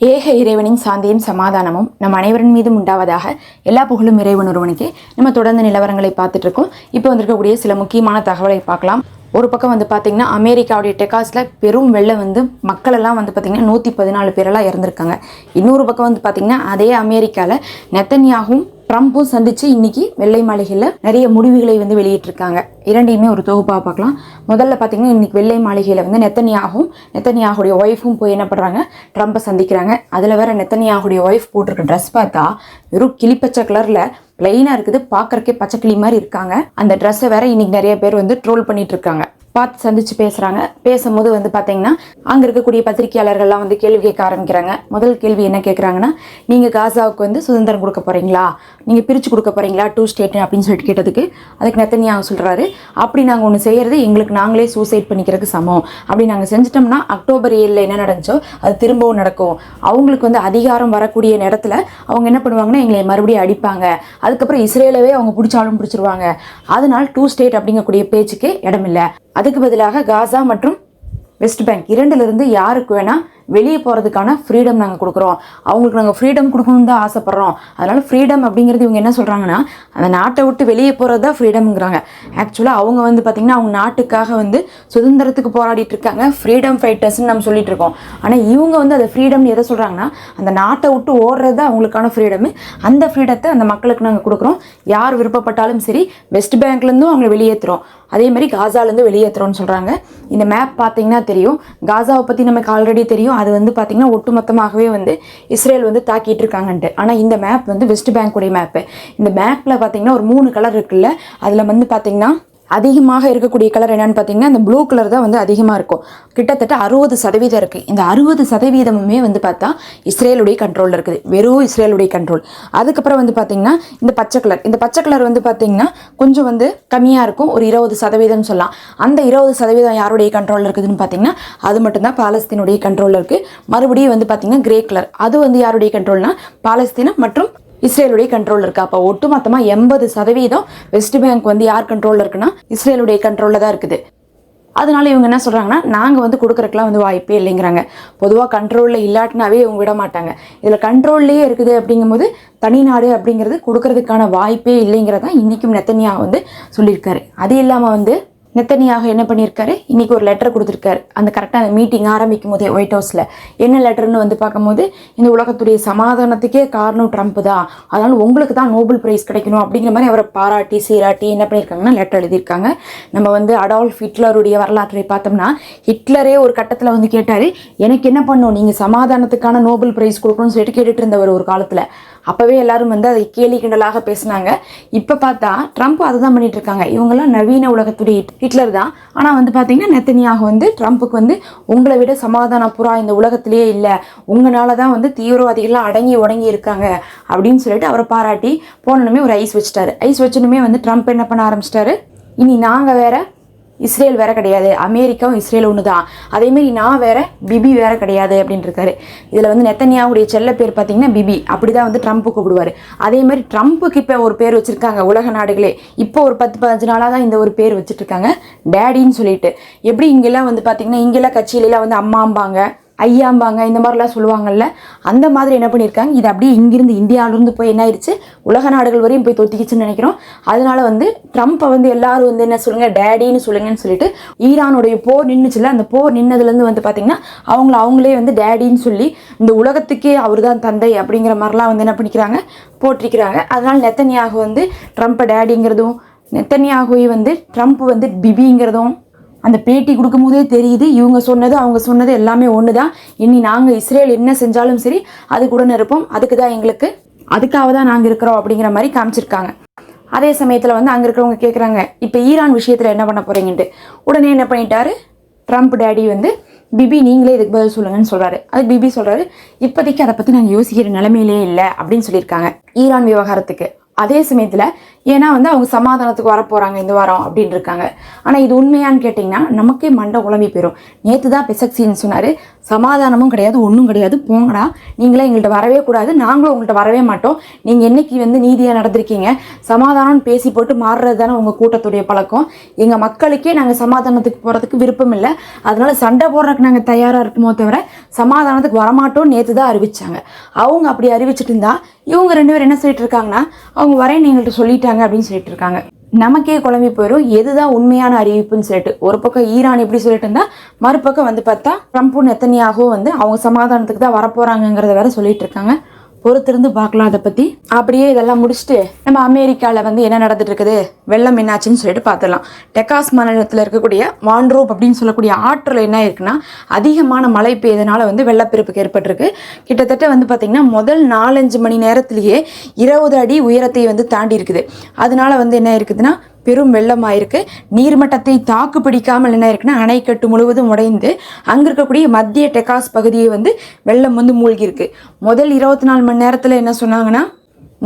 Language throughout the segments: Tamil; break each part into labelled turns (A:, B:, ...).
A: ஏக இறைவனின் சாந்தியும் சமாதானமும் நம் அனைவரின் மீதும் உண்டாவதாக எல்லா புகழும் இறைவன் ஒருவனுக்கு. நம்ம தொடர்ந்து நிலவரங்களை பார்த்துட்டு இருக்கோம். இப்போ வந்திருக்கக்கூடிய சில முக்கியமான தகவலை பார்க்கலாம். ஒரு பக்கம் வந்து பார்த்திங்கன்னா அமெரிக்காவுடைய டெக்காஸில் பெரும் வெள்ளம் வந்து மக்களெல்லாம் வந்து பார்த்தீங்கன்னா நூற்றி பதினாலு பேரெல்லாம் இறந்துருக்காங்க. இன்னொரு பக்கம் வந்து பார்த்திங்கன்னா அதே அமெரிக்காவில் நெத்தன்யாகவும் ட்ரம்ப்பும் சந்தித்து இன்னைக்கு வெள்ளை மாளிகையில் நிறைய முடிவுகளை வந்து வெளியிட்டிருக்காங்க. இரண்டையுமே ஒரு தொகுப்பாக பார்க்கலாம். முதல்ல பார்த்தீங்கன்னா இன்னைக்கு வெள்ளை மாளிகையில் வந்து நெத்தனியாகவும் நெத்தனியாகுடைய ஒய்ஃபும் போய் என்ன பண்ணுறாங்க ட்ரம்ப்பை சந்திக்கிறாங்க. அதில் வேற நெத்தனியாகுடைய ஒய்ஃப் போட்டிருக்க ட்ரெஸ் பார்த்தா வெறும் கிளிப்பச்சை கலரில் பிளெயினாக இருக்குது. பாக்குறக்கே பச்சை கிளி மாதிரி இருக்காங்க. அந்த ட்ரெஸ்ஸை வேற இன்னைக்கு நிறைய பேர் வந்து ட்ரோல் பண்ணிட்டு இருக்காங்க. பார்த்து சந்திச்சு பேசுறாங்க. பேசும்போது வந்து பாத்தீங்கன்னா அங்க இருக்கக்கூடிய பத்திரிகையாளர்கள்லாம் வந்து கேள்வி கேட்க ஆரம்பிக்கிறாங்க. முதல் கேள்வி என்ன கேட்குறாங்கன்னா நீங்க காசாவுக்கு வந்து சுதந்திரம் கொடுக்க போறீங்களா? நீங்க பிரிச்சு கொடுக்க போறீங்களா? டூ ஸ்டேட் அப்படின்னு சொல்லிட்டு கேட்டதுக்கு அதுக்கு நெத்தனியாக சொல்றாரு. அப்படி நாங்க ஒன்று செய்யறது எங்களுக்கு நாங்களே சூசைட் பண்ணிக்கிறதுக்கு சமம். அப்படி நாங்க செஞ்சிட்டோம்னா அக்டோபர் ஏழில் என்ன நடந்துச்சோ அது திரும்பவும் நடக்கும். அவங்களுக்கு வந்து அதிகாரம் வரக்கூடிய நேரத்தில் அவங்க என்ன பண்ணுவாங்கன்னா எங்களை மறுபடியும் அடிப்பாங்க. அதுக்கப்புறம் இஸ்ரேலவே அவங்க பிடிச்சாலும் பிடிச்சிருவாங்க. அதனால டூ ஸ்டேட் அப்படிங்கக்கூடிய பேச்சுக்கு இடமில்லை. அதுக்கு பதிலாக காசா மற்றும் வெஸ்ட் பேங்க். இரண்டிலிருந்து யாருக்கு வேணால் வெளியே போகிறதுக்கான ஃப்ரீடம் நாங்கள் கொடுக்குறோம். அவங்களுக்கு நாங்கள் ஃப்ரீடம் கொடுக்கணும்னு தான் ஆசைப்பட்றோம். அதனால் ஃப்ரீடம் அப்படிங்கிறது இவங்க என்ன சொல்கிறாங்கன்னா அந்த நாட்டை விட்டு வெளியே போகிறது தான் ஃப்ரீடம்ங்கிறாங்க ஆக்சுவலாக அவங்க வந்து பார்த்திங்கன்னா அவங்க நாட்டுக்காக வந்து சுதந்திரத்துக்கு போராடிட்டு இருக்காங்க. ஃப்ரீடம் ஃபைட்டர்ஸ்னு நம்ம சொல்லிட்டு இருக்கோம். ஆனால் இவங்க வந்து அதை ஃப்ரீடம்னு எதை சொல்கிறாங்கன்னா அந்த நாட்டை விட்டு ஓடுறது தான் அவங்களுக்கான ஃப்ரீடம் அந்த ஃப்ரீடத்தை அந்த மக்களுக்கு நாங்கள் கொடுக்குறோம். யார் விருப்பப்பட்டாலும் சரி வெஸ்ட் பேங்க்லேருந்தும் அவங்களை வெளியேற்றுறோம் அதே மாதிரி காசாலேருந்து வெளியேற்றுறோம்னு சொல்கிறாங்க இந்த மேப் பார்த்தீங்கன்னா தெரியும். காசாவை பற்றி நமக்கு ஆல்ரெடி தெரியும். அது வந்து பார்த்திங்கன்னா ஒட்டுமொத்தமாகவே வந்து இஸ்ரேல் வந்து தாக்கிட்டு இருக்காங்கன்ட்டு. ஆனால் இந்த மேப் வந்து வெஸ்ட் பேங்க்குடைய மேப்பு இந்த மேப்பில் பார்த்தீங்கன்னா ஒரு மூணு கலர் இருக்குல்ல. அதில் வந்து பார்த்தீங்கன்னா அதிகமாக இருக்கக்கூடிய கலர் என்னென்னு பார்த்தீங்கன்னா இந்த ப்ளூ கலர் தான் வந்து அதிகமாக இருக்கும். கிட்டத்தட்ட அறுபது சதவீதம் இருக்குது இந்த அறுபது சதவீதமுமே வந்து பார்த்தா இஸ்ரேலுடைய கண்ட்ரோலில் இருக்குது. வெறும் இஸ்ரேலுடைய கண்ட்ரோல் அதுக்கப்புறம் வந்து பார்த்தீங்கன்னா இந்த பச்சை கலர் இந்த பச்சை கலர் வந்து பார்த்தீங்கன்னா கொஞ்சம் வந்து கம்மியாக இருக்கும். ஒரு இருபது சதவீதம்னு சொல்லலாம். அந்த இருபது சதவீதம் யாருடைய கண்ட்ரோலில் இருக்குதுன்னு பார்த்தீங்கன்னா அது மட்டும்தான் பாலஸ்தீனுடைய கண்ட்ரோலில் இருக்குது மறுபடியும் வந்து பார்த்தீங்கன்னா கிரே கலர் அது வந்து யாருடைய கண்ட்ரோல்னால் பாலஸ்தீனம் மற்றும் இஸ்ரேலுடைய கண்ட்ரோல் இருக்கு? அப்போ ஒட்டுமொத்தமாக எண்பது சதவீதம் வெஸ்ட் பேங்க் வந்து யார் கண்ட்ரோலில் இருக்குன்னா இஸ்ரேலுடைய கண்ட்ரோலில் தான் இருக்குது. அதனால இவங்க என்ன சொல்கிறாங்கன்னா நாங்கள் வந்து கொடுக்குறதுக்குலாம் வந்து வாய்ப்பே இல்லைங்கிறாங்க. பொதுவாக கண்ட்ரோலில் இல்லாட்டினாவே இவங்க விட மாட்டாங்க. இதில் கண்ட்ரோல்லையே இருக்குது அப்படிங்கும்போது தனிநாடு அப்படிங்கிறது கொடுக்கறதுக்கான வாய்ப்பே இல்லைங்கிறதான் இன்றைக்கும் நெத்தனியா வந்து சொல்லியிருக்காரு. அது இல்லாமல் வந்து நெத்தனியாக என்ன பண்ணியிருக்காரு இன்றைக்கி ஒரு லெட்டர் கொடுத்துருக்காரு. அந்த கரெக்டாக அந்த மீட்டிங் ஆரம்பிக்கும் போதே ஒயிட் ஹவுஸில் என்ன லெட்டர்னு வந்து பார்க்கும்போது இந்த உலகத்துடைய சமாதானத்துக்கே காரணம் ட்ரம்ப் தான். அதனால் உங்களுக்கு தான் நோபல் பிரைஸ் கிடைக்கணும் அப்படிங்கிற மாதிரி அவரை பாராட்டி சீராட்டி என்ன பண்ணியிருக்காங்கன்னா லெட்டர் எழுதியிருக்காங்க. நம்ம வந்து அடால்ஃப் ஹிட்லருடைய வரலாற்றை பார்த்தோம்னா ஹிட்லரே ஒரு கட்டத்தில் வந்து கேட்டார் எனக்கு என்ன பண்ணும்? நீங்கள் சமாதானத்துக்கான நோபல் பிரைஸ் கொடுக்கணும்னு சொல்லிட்டு கேட்டுட்டு இருந்தவர் ஒரு காலத்தில். அப்போவே எல்லாரும் வந்து அதை கேலி கிண்டலாக பேசினாங்க. இப்போ பார்த்தா ட்ரம்ப் அதை தான் பண்ணிட்டு இருக்காங்க இவங்கெல்லாம் நவீன உலகத்துடைய ஹிட்லர் தான். ஆனால் வந்து பார்த்தீங்கன்னா நெத்தனியாக வந்து ட்ரம்ப்புக்கு வந்து உங்களை விட சமாதான புறா இந்த உலகத்திலேயே இல்லை. உங்களால தான் வந்து தீவிரவாதிகள்லாம் அடங்கி உடங்கி இருக்காங்க அப்படின்னு சொல்லிட்டு அவரை பாராட்டி போனனுமே ஒரு ஐஸ் வச்சிட்டாரு. ஐஸ் வச்சனுமே வந்து ட்ரம்ப் என்ன பண்ண ஆரம்பிச்சிட்டாரு? இனி நாங்கள் வேற இஸ்ரேல் வேற கிடையாது. அமெரிக்காவும் இஸ்ரேல் ஒன்று தான் அதேமாரி நான் வேற பிபி வேற கிடையாது அப்படின்னு இருக்காரு இதில் வந்து நெத்தனியாவுடைய செல்ல பேர் பார்த்தீங்கன்னா பிபி. அப்படி தான் வந்து ட்ரம்ப் கூப்பிடுவார். அதே மாதிரி ட்ரம்ப்புக்கு இப்போ ஒரு பேர் வச்சுருக்காங்க உலக நாடுகளே. இப்போ ஒரு பத்து பதினஞ்சு நாளாக தான் இந்த ஒரு பேர் வச்சுட்டு இருக்காங்க. டேடின்னு சொல்லிட்டு. எப்படி இங்கெல்லாம் வந்து பார்த்தீங்கன்னா இங்கெல்லாம் கட்சியிலலாம் வந்து அம்மாம்பாங்க. ஐயாம்பாங்க இந்த மாதிரிலாம் சொல்லுவாங்கல்ல அந்த மாதிரி என்ன பண்ணியிருக்காங்க? இது அப்படியே இங்கிருந்து இந்தியாவிலேருந்து போய் என்ன ஆயிடுச்சு உலக நாடுகள் வரையும் போய் தொத்திக்கிச்சுன்னு நினைக்கிறோம். அதனால வந்து ட்ரம்ப்பை வந்து எல்லாரும் வந்து என்ன சொல்லுங்க டேடின்னு சொல்லுங்கன்னு சொல்லிட்டு ஈரானுடைய போர் நின்றுச்சுல அந்த போர் நின்னதுலேருந்து வந்து பார்த்தீங்கன்னா அவங்கள அவங்களே வந்து டேடின்னு சொல்லி இந்த உலகத்துக்கே அவர் தான் தந்தை அப்படிங்கிற மாதிரிலாம் வந்து என்ன பண்ணிக்கிறாங்க? போட்டிருக்கிறாங்க அதனால நெத்தனியாக வந்து ட்ரம்ப்பை டேடிங்கிறதும் நெத்தனியாகவே வந்து ட்ரம்ப் வந்து பிபிங்கிறதும் அந்த பேட்டி கொடுக்கும்போதே தெரியுது. இவங்க சொன்னது அவங்க சொன்னது எல்லாமே ஒன்று தான் இனி நாங்கள் இஸ்ரேல் என்ன செஞ்சாலும் சரி அது கூட இருப்போம் அதுக்கு தான் எங்களுக்கு அதுக்காக தான் நாங்கள் இருக்கிறோம் அப்படிங்கிற மாதிரி காமிச்சிருக்காங்க. அதே சமயத்தில் வந்து அங்கே இருக்கிறவங்க கேட்குறாங்க இப்போ ஈரான் விஷயத்தில் என்ன பண்ண போகிறீங்கன்ட்டு உடனே என்ன பண்ணிட்டாரு? ட்ரம்ப் டேடி வந்து பிபி நீங்களே இதுக்கு பதில் சொல்லுங்கன்னு சொல்கிறாரு அது பிபி சொல்கிறாரு இப்போதைக்கு அதை பற்றி நாங்கள் யோசிக்கிற நிலைமையிலே இல்லை அப்படின்னு சொல்லியிருக்காங்க ஈரான் விவகாரத்துக்கு. அதே சமயத்தில் ஏன்னா வந்து அவங்க சமாதானத்துக்கு வர போகிறாங்க இந்த வாரம் அப்படின்னு இருக்காங்க. ஆனால் இது உண்மையான்னு கேட்டிங்கன்னா நமக்கே மண்டை உழம்பி போயிடும் நேற்று தான் பெசக்சின்னு சொன்னார். சமாதானமும் கிடையாது ஒன்றும் கிடையாது. போங்கடா. நீங்களே எங்கள்கிட்ட வரவே கூடாது. நாங்களும் உங்கள்கிட்ட வரவே மாட்டோம். நீங்கள் என்னைக்கு வந்து நீதியாக நடந்திருக்கீங்க? சமாதானம்னு பேசி போட்டு மாறுறது தானே உங்கள் கூட்டத்துடைய பழக்கம். எங்கள் மக்களுக்கே நாங்கள் சமாதானத்துக்கு போகிறதுக்கு விருப்பம் இல்லை. அதனால சண்டை போடுறதுக்கு நாங்கள் தயாராக இருக்குமோ தவிர சமாதானத்துக்கு வரமாட்டோம் நேற்று தான் அறிவிச்சாங்க. அவங்க அப்படி அறிவிச்சிட்டு இருந்தால் இவங்க ரெண்டு பேரும் என்ன சொல்லிட்டு இருக்காங்கன்னா அவங்க வரேன்னு எங்கள்கிட்ட சொல்லிட்டாங்க. அப்படின்னு சொல்லிட்டு இருக்காங்க. நமக்கே குழம்பி போயிடும் எதுதான் உண்மையான அறிவிப்புன்னு சொல்லிட்டு. ஒரு பக்கம் ஈரான் எப்படி சொல்லிட்டு இருந்தா மறுபக்கம் வந்து பார்த்தா ட்ரம்ப்பும் நெத்தனியாகவும் வந்து அவங்க சமாதானத்துக்கு தான் வரப்போறாங்கங்கிறத வேற சொல்லிட்டு இருக்காங்க. பொறுத்திருந்து பார்க்கலாம் அதை பற்றி அப்படியே இதெல்லாம் முடிச்சுட்டு நம்ம அமெரிக்காவில் வந்து என்ன நடந்துட்டு இருக்குது வெள்ளம் என்னாச்சுன்னு சொல்லிட்டு பார்த்துடலாம். டெக்காஸ் மாநிலத்தில் இருக்கக்கூடிய வான்ட்ரோப் அப்படின்னு சொல்லக்கூடிய ஆற்றில் என்ன இருக்குன்னா அதிகமான மழை பெய்தனால வந்து வெள்ளப்பெருப்புக்கு ஏற்பட்டிருக்கு. கிட்டத்தட்ட வந்து பார்த்திங்கன்னா முதல் நாலஞ்சு மணி நேரத்திலேயே இருபது அடி உயரத்தை வந்து தாண்டி இருக்குது அதனால வந்து என்ன இருக்குதுன்னா பெரும் வெள்ளமாயிருக்கு. நீர்மட்டத்தை தாக்கு பிடிக்காமல் என்ன இருக்குன்னா அணைக்கட்டு முழுவதும் உடைந்து அங்கே இருக்கக்கூடிய மத்திய டெக்காஸ் பகுதியை வந்து வெள்ளம் வந்து மூழ்கியிருக்கு. முதல் இருபத்தி நாலு மணி நேரத்தில் என்ன சொன்னாங்கன்னா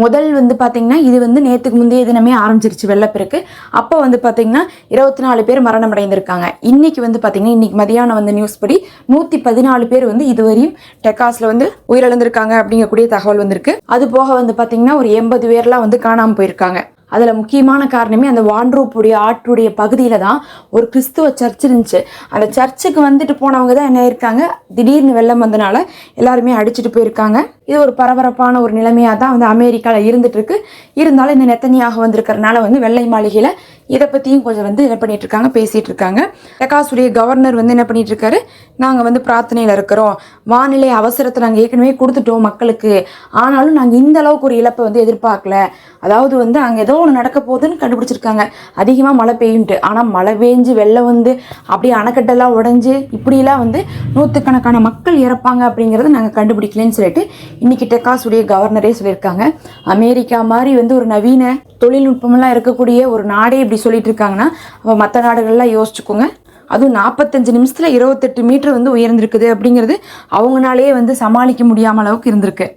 A: முதல் வந்து பார்த்திங்கன்னா இது வந்து நேற்றுக்கு முந்தைய தினமே ஆரம்பிச்சிருச்சு வெள்ளப்பெருக்கு. அப்போ வந்து பார்த்திங்கன்னா இருபத்தி நாலு பேர் மரணம் அடைந்திருக்காங்க இன்றைக்கி வந்து பார்த்திங்கன்னா இன்றைக்கி மதியானம் வந்து நியூஸ் படி நூற்றி பதினாலு பேர் வந்து இதுவரையும் டெக்காஸில் வந்து உயிரிழந்திருக்காங்க அப்படிங்கக்கூடிய தகவல் வந்திருக்கு. அது போக வந்து பார்த்திங்கன்னா ஒரு எண்பது பேர்லாம் வந்து காணாமல் போயிருக்காங்க. அதில் முக்கியமான காரணமே அந்த வான்ரூப்புடைய ஆற்றுடைய பகுதியில் தான் ஒரு கிறிஸ்துவ சர்ச் இருந்துச்சு. அந்த சர்ச்சுக்கு வந்துட்டு போனவங்க தான் என்ன இருக்காங்க திடீர்னு வெள்ளம் வந்தனால எல்லாருமே அடிச்சுட்டு போயிருக்காங்க. இது ஒரு பரபரப்பான ஒரு நிலைமையாக தான் வந்து அமெரிக்காவில் இருந்துட்டு இருக்கு. இருந்தாலும் இந்த நெத்தனியாக வந்திருக்கறனால வந்து வெள்ளை மாளிகையில் இதை பற்றியும் கொஞ்சம் வந்து என்ன பண்ணிகிட்டு இருக்காங்க பேசிகிட்டு இருக்காங்க டெக்காஸுடைய கவர்னர் வந்து என்ன பண்ணிகிட்டு இருக்காரு நாங்கள் வந்து பிரார்த்தனையில் இருக்கிறோம். வானிலை அவசரத்தை நாங்கள் ஏற்கனவே கொடுத்துட்டோம் மக்களுக்கு. ஆனாலும் நாங்கள் இந்த அளவுக்கு ஒரு இழப்பை வந்து எதிர்பார்க்கல. அதாவது வந்து அங்கே ஏதோ ஒன்று நடக்க போகுதுன்னு கண்டுபிடிச்சிருக்காங்க. அதிகமாக மழை பெய்யுன்ட்டு. ஆனால் மழை பெஞ்சு வெள்ளம் வந்து அப்படியே அணைக்கட்டெல்லாம் உடஞ்சி இப்படிலாம் வந்து நூற்றுக்கணக்கான மக்கள் இறப்பாங்க அப்படிங்கிறத நாங்கள் கண்டுபிடிக்கலன்னு சொல்லிட்டு இன்னைக்கு டெக்காஸுடைய கவர்னரே சொல்லியிருக்காங்க. அமெரிக்கா மாதிரி வந்து ஒரு நவீன தொழில்நுட்பமெல்லாம் இருக்கக்கூடிய ஒரு நாடே இப்படி சொல்லிட்டு இருக்காங்கன்னா அப்போ மற்ற நாடுகள்லாம் யோசிச்சுக்கோங்க. அதுவும் நாற்பத்தஞ்சு நிமிஷத்தில் இருபத்தெட்டு மீட்டர் வந்து உயர்ந்திருக்குது அப்படிங்கிறது அவங்களாலேயே வந்து சமாளிக்க முடியாம அளவுக்கு இருந்திருக்கு.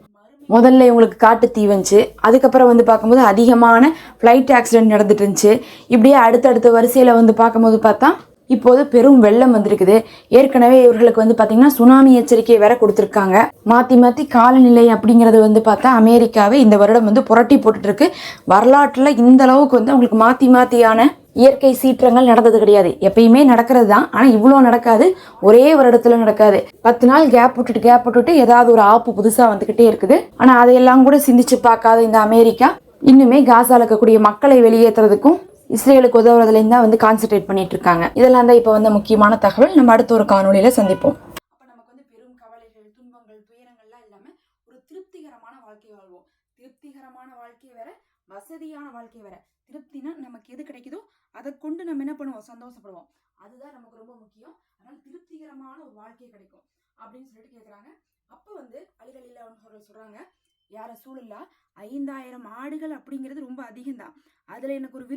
A: முதல்ல இவங்களுக்கு காட்டு தீ வந்துச்சு. அதுக்கப்புறம் வந்து பார்க்கும்போது அதிகமான ஃப்ளைட் ஆக்சிடென்ட் நடந்துட்டு இருந்துச்சு. இப்படியே அடுத்தடுத்த வரிசையில் வந்து பார்க்கும்போது பார்த்தா இப்போது பெரும் வெள்ளம் வந்திருக்குது. ஏற்கனவே இவர்களுக்கு வந்து பார்த்திங்கன்னா சுனாமி எச்சரிக்கை வேற கொடுத்துருக்காங்க. மாற்றி மாற்றி காலநிலை அப்படிங்கிறது வந்து பார்த்தா அமெரிக்காவை இந்த வருடம் வந்து புரட்டி போட்டுட்ருக்கு வரலாற்றில் இந்த அளவுக்கு வந்து அவங்களுக்கு மாற்றி மாற்றியான இயற்கை சீற்றங்கள் நடந்தது கிடையாது. எப்பயுமே நடக்கிறது தான். ஆனால் இவ்வளோ நடக்காது. ஒரே வருடத்தில் நடக்காது. பத்து நாள் கேப் விட்டுட்டு கேப் விட்டுட்டு ஏதாவது ஒரு ஆப்பு புதுசாக வந்துக்கிட்டே இருக்குது. ஆனால் அதையெல்லாம் கூட சிந்திச்சு பார்க்காத இந்த அமெரிக்கா இன்னுமே காசால இருக்கக்கூடிய மக்களை வெளியேற்றுறதுக்கும் இஸ்ரேலுக்கு உதவுறதுலேயும் தான் வந்து கான்சென்ட்ரேட் பண்ணிட்டு இருக்காங்க இதெல்லாம் தான் இப்போ வந்து முக்கியமான தகவல். நம்ம அடுத்த ஒரு காணொலியில் சந்திப்போம். அப்போ நமக்கு வந்து பெரும் கவலைகள் துன்பங்கள் துயரங்கள்லாம் இல்லாமல் ஒரு திருப்திகரமான வாழ்க்கை வாழ்வோம். திருப்திகரமான வாழ்க்கை வேற வசதியான வாழ்க்கை வேற. திருப்தினா நமக்கு எது கிடைக்குதோ அதை கொண்டு நம்ம என்ன பண்ணுவோம்? சந்தோஷப்படுவோம். அதுதான் நமக்கு ரொம்ப முக்கியம். அதனால திருப்திகரமான ஒரு வாழ்க்கை கிடைக்கும். அப்படின்னு சொல்லிட்டு கேட்குறாங்க அப்போ வந்து அலிகளில் அவர்கள் சொல்கிறாங்க யாரை சூழலா? ஐந்தாயிரம் ஆடுகள் அப்படிங்கிறது ரொம்ப அதிகம்தான். அதில் எனக்கு ஒரு விருப்பம்